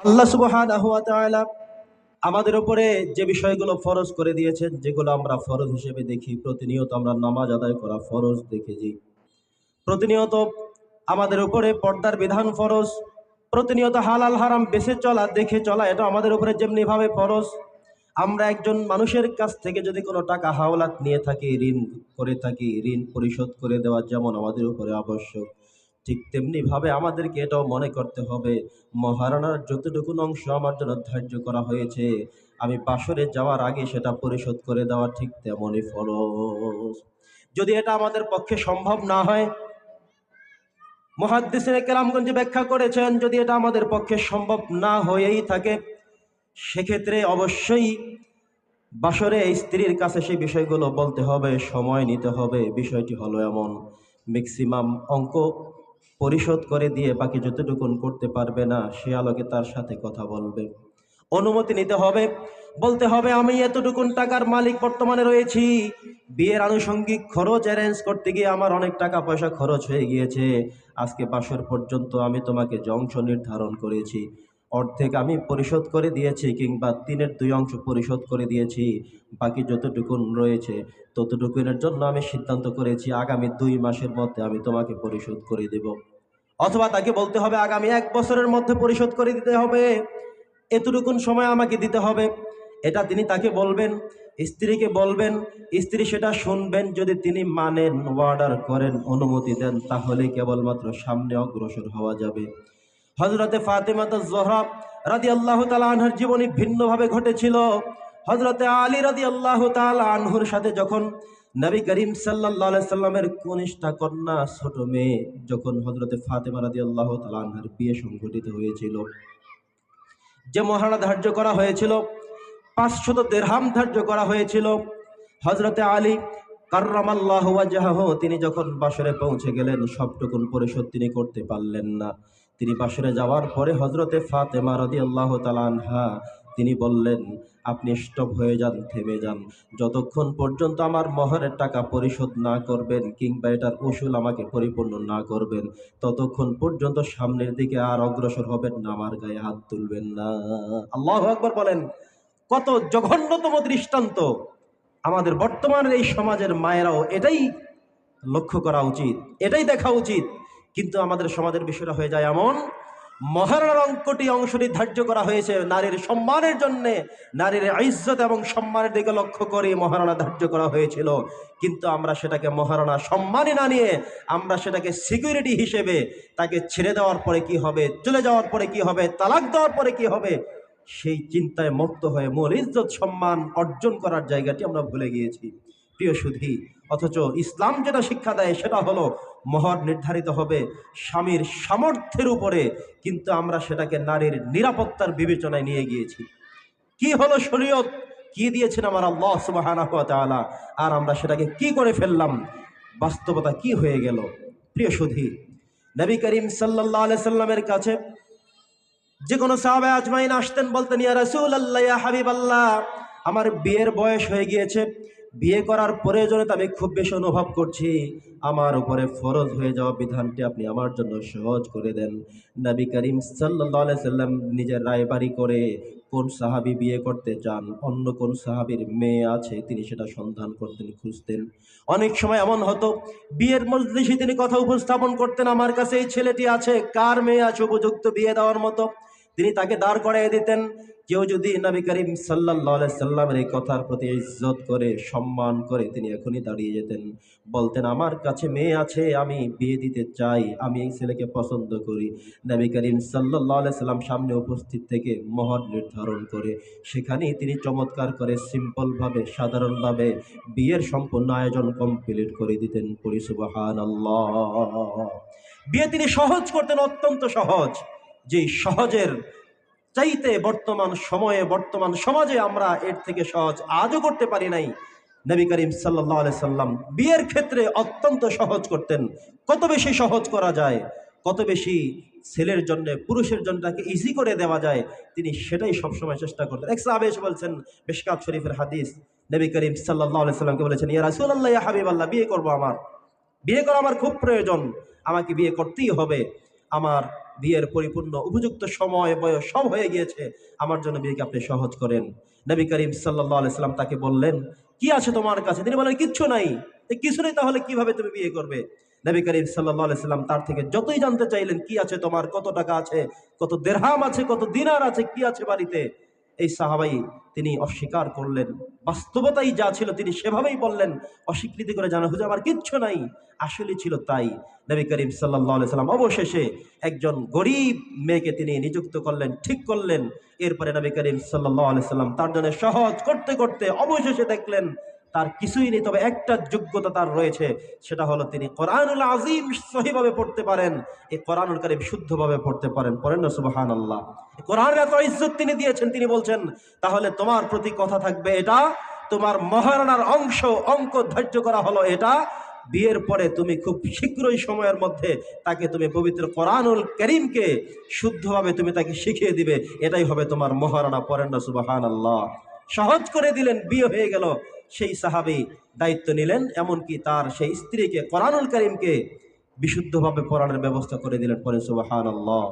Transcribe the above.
আল্লাহ তাআলা আমাদের উপরে যে বিষয়গুলো ফরজ করে দিয়েছেন, যেগুলো আমরা ফরজ হিসেবে দেখি, প্রতিনিয়ত আমরা নামাজ আদায় করা ফরজ দেখেছি। প্রতিনিয়ত আমাদের উপরে পর্দার বিধান ফরজ, প্রতিনিয়ত হালাল হারাম বেঁচে চলা, দেখে চলা, এটা আমাদের উপরে যেমনি ভাবে ফরজ। আমরা একজন মানুষের কাছ থেকে যদি কোনো টাকা হাওলাত নিয়ে থাকি, ঋণ করে থাকি, ঋণ পরিশোধ করে দেওয়া যেমন আমাদের উপরে আবশ্যক। ঠিক তেমনি ভাবে আমাদেরকে এটাও মনে করতে হবে। মহারানার যতটুকু অংশ আমার জন্য ধার্য করা হয়েছে, আমি বাসরে যাওয়ার আগে সেটা পরিশোধ করে দেওয়া ঠিক তেমনই ফরজ। যদি এটা আমাদের পক্ষে সম্ভব না হয় মহাদ্দিসের কেরামগঞ্জে ব্যাখ্যা করেছেন, যদি এটা আমাদের পক্ষে সম্ভব না হয়েই থাকে, সেক্ষেত্রে অবশ্যই বাসরে স্ত্রীর কাছে সেই বিষয়গুলো বলতে হবে, সময় নিতে হবে। বিষয়টি হলো এমন। ম্যাক্সিমাম অঙ্ক পরিশোধ করে দিয়ে বাকি যতটুকুন করতে পারবে না, সে আলোকে তার সাথে কথা বলবে। অনুমতি নিতে হবে। বলতে হবে, আমি এতটুকুন টাকার মালিক বর্তমানে রয়েছি। বিয়ের আনুষঙ্গিক খরচ অ্যারেঞ্জ করতে গিয়ে আমার অনেক টাকা পয়সা খরচ হয়ে গিয়েছে। আজকে বাসর পর্যন্ত আমি তোমাকে জংশ নির্ধারণ করেছি। অর্ধেক আমি পরিশোধ করে দিয়েছি কিংবা তিনের দুই অংশ পরিশোধ করে দিয়েছি, বাকি যতটুকু রয়েছে ততটুকুনের জন্য আমি সিদ্ধান্ত করেছি আগামী দুই মাসের মধ্যে আমি তোমাকে পরিশোধ করে দেব। অথবা তাকে বলতে হবে, আগামী এক বছরের মধ্যে পরিশোধ করে দিতে হবে। এতটুকুন সময় আমাকে দিতে হবে। এটা তিনি তাকে বলবেন, স্ত্রীকে বলবেন, স্ত্রী সেটা শুনবেন, যদি তিনি মানেন অর্ডার করেন, অনুমতি দেন, তাহলে কেবলমাত্র সামনে অগ্রসর হওয়া যাবে। হজরতে ফাতেমাত জহরা রাদি আল্লাহ আনহার জীবনী ভিন্নভাবে ঘটেছিল। হজরতে আলী রাদি আল্লাহ আনহুর সাথে যখন নবী করিম সাল্লাহ সাল্লামের কনিষ্ঠা কন্যা ছোট মেয়ে যখন হজরতে ফাতেমা রাদি আল্লাহ আনহার বিয়ে সংঘটিত হয়েছিল, যে মহারণা ধার্য করা হয়েছিল, পাঁচশত দেড়হাম ধার্য করা হয়েছিল হজরতে আলী কার্রামাল্লাহ তিনি যখন বাসরে পৌঁছে গেলেন, সবটুকুন পরিশোধ তিনি করতে পারলেন না। তিনি বাসরে যাওয়ার পরে হজরতে ফাতেমা রদি আল্লাহ তালানহা তিনি বললেন, আপনি স্টপ হয়ে যান, থেমে যান। যতক্ষণ পর্যন্ত আমার মহরের টাকা পরিশোধ না করবেন কিংবা এটার উসুল আমাকে পরিপূর্ণ না করবেন, ততক্ষণ পর্যন্ত সামনের দিকে আর অগ্রসর হবেন না, আমার গায়ে হাত তুলবেন না। আল্লাহ আকবর বলেন, কত জঘন্যতম দৃষ্টান্ত। আমাদের বর্তমানের এই সমাজের মায়েরাও এটাই লক্ষ্য করা উচিত, এটাই দেখা উচিত। কিন্তু আমাদের সমাজের বিষয়টা হয়ে যায় এমন মহারণার অঙ্কটি অংশটি ধার্য করা হয়েছে। নারীর সম্মানের জন্য, নারীর ইজ্জত এবং সম্মানের দিকে লক্ষ্য করে মহারণা ধার্য করা হয়েছিল। কিন্তু আমরা সেটাকে মহারণা সম্মানই না নিয়ে, আমরা সেটাকে সিকিউরিটি হিসেবে তাকে ছেড়ে দেওয়ার পরে কি হবে, চলে যাওয়ার পরে কি হবে, তালাক দেওয়ার পরে কি হবে, সেই চিন্তায় মুক্ত হয়ে মূল ইজ্জত সম্মান অর্জন করার জায়গাটি আমরা ভুলে গিয়েছি। প্রিয় সুধী, অথচ ইসলাম যেটা শিক্ষা দেয় সেটা হলো মহর নির্ধারিত হবে স্বামীর সামর্থ্যের উপরে, কিন্তু আমরা সেটাকে নারীর নিরাপত্তার বিবেচনায় নিয়ে গিয়েছি। কি হলো শরীয়ত? কি দিয়েছেন আমার আল্লাহ তাআলা? আর আমরা সেটাকে কি করে ফেললাম? বাস্তবতা কি হয়ে গেল? প্রিয় সুধী, নবী করিম আলাইহি সাল্লামের কাছে যে কোনো সাহাবে আজমাইন আসতেন, বলতেন, ইয়া রাসূল আল্লাহ হাবিব আল্লাহ আমার বিয়ের বয়স হয়ে গিয়েছে বিয়ে করার প্রয়োজনীয়তা আমি খুব বেশি অনুভব করছি। আমার উপরে ফরজ হয়ে যাওয়া বিধানটি আপনি আমার জন্য সহজ করে দেন। নবী করিম আলাইহি সাল্লাম নিজের রায়বাড়ি করে কোন সাহাবী বিয়ে করতে চান, অন্য কোন সাহাবীর মেয়ে আছে তিনি সেটা সন্ধান করতেন, খুঁজতেন। অনেক সময় এমন হতো, বিয়ের মজলিসে তিনি কথা উপস্থাপন করতেন, আমার কাছে এই ছেলেটি আছে, কার মেয়ে আছে উপযুক্ত বিয়ে দেওয়ার মতো? তিনি তাকে দাঁড় করাইয়ে দিতেন, কেউ যদি নবী করিম সাল্লাহ সাল্লামের এই কথার প্রতি ইজ্জত করে, সম্মান করে তিনি এখনই দাঁড়িয়ে যেতেন, বলতেন, আমার কাছে মেয়ে আছে, আমি বিয়ে দিতে চাই, আমি এই ছেলেকে পছন্দ করি। নবী করিম সাল্লাহ সাল্লাম সামনে উপস্থিত থেকে মহর নির্ধারণ করে, সেখানেই তিনি চমৎকার করে সিম্পলভাবে, সাধারণভাবে বিয়ের সম্পূর্ণ আয়োজন কমপ্লিট করে দিতেন। পরিসুবাহান বিয়ে তিনি সহজ করতেন, অত্যন্ত সহজ। যে সহজের চাইতে বর্তমান সময়ে, বর্তমান সমাজে আমরা এর থেকে সহজ আজও করতে পারি নাই। নবী করিম সাল্লাহ সাল্লাম বিয়ের ক্ষেত্রে অত্যন্ত সহজ করতেন। কত বেশি সহজ করা যায়, কত বেশি ছেলের জন্য, পুরুষের জন্য তাকে ইজি করে দেওয়া যায়, তিনি সেটাই সবসময় চেষ্টা করতেন। এক এসে বলছেন বেশকাত শরীফের হাদিস, নবী করিম সাল্লাহ সাল্লামকে বলেছেন, ইয়া রাসুল্লাহ ইয়া হাবিব আল্লাহ বিয়ে করব আমার। বিয়ে করা আমার খুব প্রয়োজন। আমাকে বিয়ে করতেই হবে। আমার বিয়ের পরিপূর্ণ উপযুক্ত সময়, বয়স সব হয়ে গিয়েছে। আমার জন্য বিয়েকে আপনি সহজ করেন। নবী করিম সাল্লাহ তাকে বললেন, কি আছে তোমার কাছে? তিনি বলেন কিচ্ছু নাই। কিছু নেই তাহলে কীভাবে তুমি বিয়ে করবে? নবী করিম সাল্লাহ তার থেকে যতই জানতে চাইলেন, কি আছে তোমার? কত টাকা আছে? কত দেড়হাম আছে? কত দিনার আছে? কি আছে বাড়িতে? এই সাহাবাই তিনি অস্বীকার করলেন। বাস্তবতাই যা ছিল তিনি সেভাবেই বললেন। অস্বীকৃতি করে জানা হুজুর আমার কিচ্ছু নাই। আসলে ছিল তাই। নবী করিম সাল্লাম অবশেষে একজন গরিব মেয়েকে তিনি নিযুক্ত করলেন, ঠিক করলেন। এরপরে নবী করিম সাল্লাম তার জন্য সহজ করতে করতে অবশেষে দেখলেন তার কিছুই নেই, তবে একটা যোগ্যতা তার রয়েছে, সেটা হলো তিনি কোরআনুল আজিম সহিভাবে পড়তে পারেন এই কোরআনুল কারিম শুদ্ধভাবে পড়তে পারেন, পড়েন না সুবাহান আল্লাহ কোরআনের এত ইজ্জত তিনি দিয়েছেন, তিনি বলছেন, তাহলে তোমার প্রতি কথা থাকবে এটা, তোমার মহারণার অংশ, অঙ্ক ধার্য করা হলো এটা, বিয়ের পরে তুমি খুব শীঘ্রই সময়ের মধ্যে তাকে তুমি পবিত্র কোরআনুল করিমকে শুদ্ধভাবে তুমি তাকে শিখিয়ে দিবে, এটাই হবে তোমার মহারণা পরেন না সুবাহান আল্লাহ সহজ করে দিলেন, বিয়ে হয়ে গেল। সেই সাহাবি দায়িত্ব নিলেন, এমনকি তার সেই স্ত্রীকে কোরআনুল করিমকে বিশুদ্ধভাবে পড়ানোর ব্যবস্থা করে দিলেন। পরে সুবাহান আল্লাহ